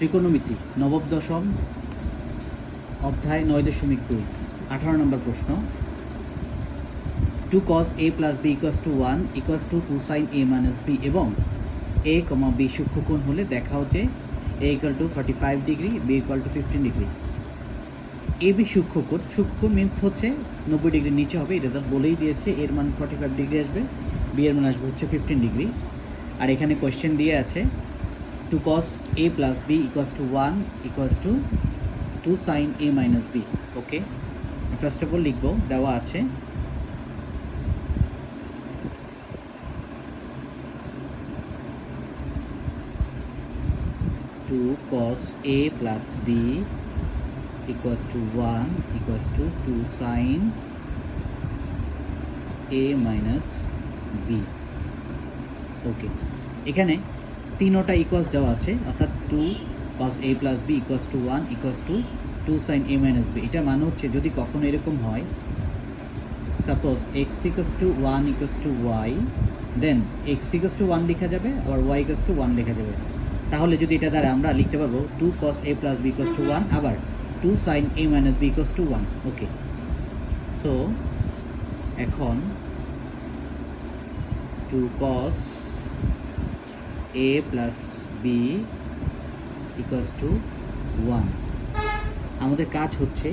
ত্রিকোণমিতি, নবম দশম, অধ্যায় নয় দশমিক দুই, আঠারো নম্বর প্রশ্ন। Two cos A plus B equals two one equals two two sine A minus B এবং এ কমা বি সূক্ষ্মকোণ হলে দেখাও যে A equal to forty five degree B equal to fifteen degree A B সূক্ষ্মকোণ সূক্ষ্মকোণ means হচ্ছে নব্বই ডিগ্রির নিচে হবে, এই রেজাল্ট বলেই দিয়েছে এর মান ফর্টি ফাইভ ডিগ্রি আসবে বি এর মান আসবে হচ্ছে ফিফটিন ডিগ্রি আর এখানে কোয়েশ্চেন দিয়ে আছে two cos A plus B equals to one equals to two sine A minus B okay first of all লিখব, দেওয়া আছে। Two cos A plus B equals to 1 equals to 2 sin a minus b. Okay এখানে তিনোটা equals দেওয়া আছে, অর্থাৎ two cos A plus B equals to one equals to two sine A minus B এটা মানে হচ্ছে যদি কখনো এরকম হয় suppose X equals to one equals to Y then X equals to one লেখা যাবে, আবার ওয়াই ইকুয়ালস টু ওয়ান লেখা যাবে। তাহলে যদি এটা দ্বারা আমরা লিখতে পারব two cos A plus B equals to one আবার 2 sin a minus B equals to 1 okay so এখন 2 cos a plus b equals to 1 আমাদের কাজ হচ্ছে,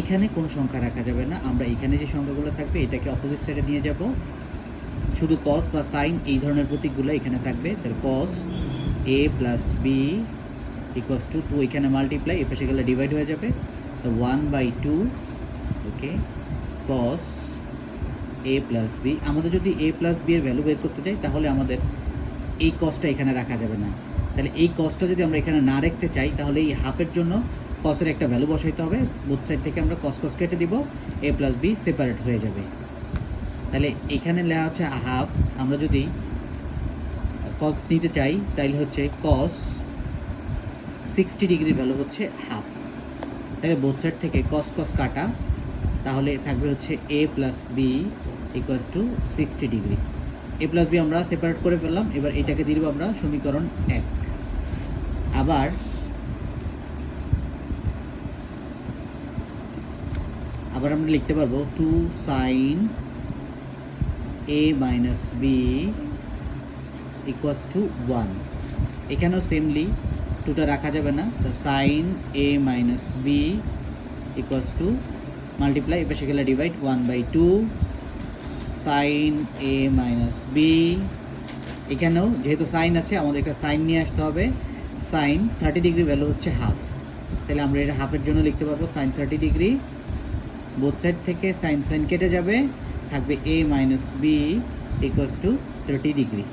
এখানে কোনো সংখ্যা রাখা যাবে না। আমরা এখানে যে সংখ্যাগুলো থাকবে, এটাকে অপোজিট সাইডে নিয়ে যাব। শুধু cos বা sin এই ধরনের প্রতীকগুলো এখানে থাকবে। তাহলে cos a plus b equals to two এখানে মাল্টিপ্লাই এ পাশে গেলে ডিভাইড হয়ে যাবে। তো one by two okay cos A plus B আমাদের যদি এ প্লাস বি এর ভ্যালু বের করতে চাই, তাহলে আমাদের এই কসটা এখানে রাখা যাবে না। তাহলে এই কসটা যদি আমরা এখানে না রাখতে চাই, তাহলে এই হাফের জন্য কসের একটা ভ্যালু বসাইতে হবে। বুথ সাইড থেকে আমরা কস কস কেটে দিব এ প্লাস বি সেপারেট হয়ে যাবে। তাহলে এখানে লেখা হচ্ছে হাফ আমরা যদি কস নিতে চাই, তাহলে হচ্ছে কস সিক্সটি ডিগ্রি ভ্যালু হচ্ছে হাফ তাহলে বোথ সাইড থেকে কস কস কাটা, তাহলে থাকবে হচ্ছে A plus B equals to sixty degree A plus B আমরা সেপারেট করে ফেললাম, এবার এটাকে দিয়ে আমরা সমীকরণ এক। আবার আবার আমরা লিখতে পারব two sine A minus B equals to one এখানেও সেমলি টুটা রাখা যাবে না। তো sine A minus B equals to multiply এপাশে গেলে divide one by two sine A minus B. এখানেও যেহেতু সাইন আছে, আমাদের একটা সাইন নিয়ে আসতে হবে। সাইন থার্টি ডিগ্রি ভ্যালু হচ্ছে হাফ। তাহলে আমরা এটা হাফের জন্য লিখতে পারব, sine thirty degree. Both side থেকে সাইন সাইন কেটে যাবে। থাকবে A minus B equals to thirty degree.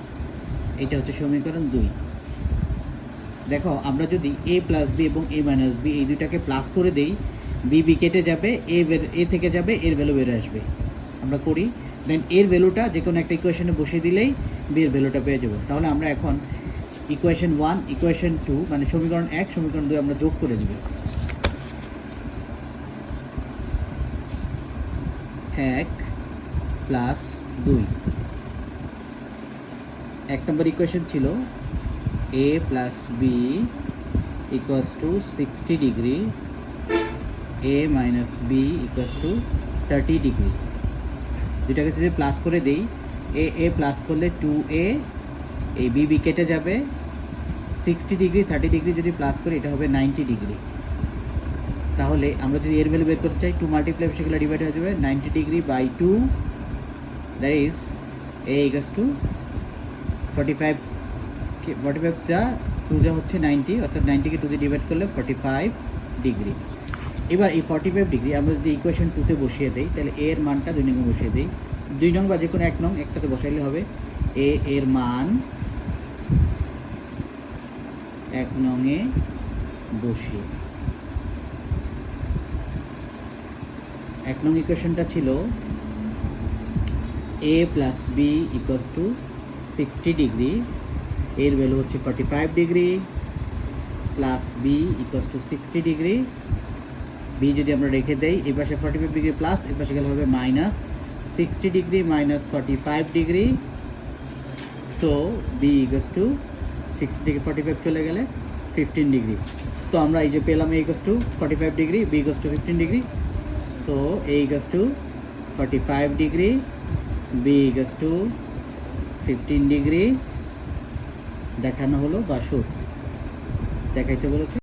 এটা হচ্ছে সমীকরণ দুই। দেখো, আমরা যদি এ প্লাস বি এবং এ মাইনাস বি এই দুইটাকে প্লাস করে দেই, বি বি কেটে যাবে, এ এ থেকে যাবে, এর ভ্যালু বেড়ে আসবে। আমরা করি দেন এর ভ্যালুটা যে কোনো একটা ইকুয়েশনে বসিয়ে দিলেই বি এর ভ্যালুটা পেয়ে যাব। তাহলে আমরা এখন ইকুয়েশন ওয়ান ইকুয়েশন টু মানে সমীকরণ এক, সমীকরণ দুই আমরা যোগ করে দিব এক প্লাস দুই। এক নম্বর ইকুয়েশন ছিল A plus B equals to 60 degree, a minus b equals to 30 degree দুটাকে যদি প্লাস করে দেই এ এ প্লাস করলে টু এ এই বি বি কেটে যাবে। সিক্সটি ডিগ্রি থার্টি ডিগ্রি যদি প্লাস করি, এটা হবে নাইনটি ডিগ্রি তাহলে আমরা যদি এর ভ্যালু বের করতে চাই টু মাল্টিপ্লাই সেগুলো ডিভাইড হয়ে যাবে ninety degree by two that is A equals to forty five forty five যা টু যা হচ্ছে নাইনটি অর্থাৎ নাইনটিকে টু দিয়ে ডিভাইড করলে ফর্টি ফাইভ ডিগ্রি এবার এই ফর্টি ফাইভ ডিগ্রি আমরা যদি ইকুয়েশন টুতে বসিয়ে দিই, তাহলে এ এর মানটা দুই নঙ্গে বসিয়ে দিই। দুই নং বা যে কোনো এক নং, একটাতে বসাইলে হবে এ এর মান এক নংয়ে বসিয়ে। এক নং ইকুয়েশনটা ছিল A plus B equals to sixty degree এর ভ্যালু হচ্ছে forty five degree plus B equals to sixty degree B যদি আমরা রেখে দেই, এই পাশে ফর্টি ফাইভ ডিগ্রি প্লাস এই পাশে গেলে হবে minus sixty degree minus forty five degree so B equals to sixty থেকে ফর্টি ফাইভ চলে গেলে ফিফটিন ডিগ্রি তো আমরা এই যে পেলাম A equals to forty five degree B equals to fifteen degree so A equals to forty five degree B equals to fifteen degree দেখানো হলো বা শুট দেখাইতে বলেছে।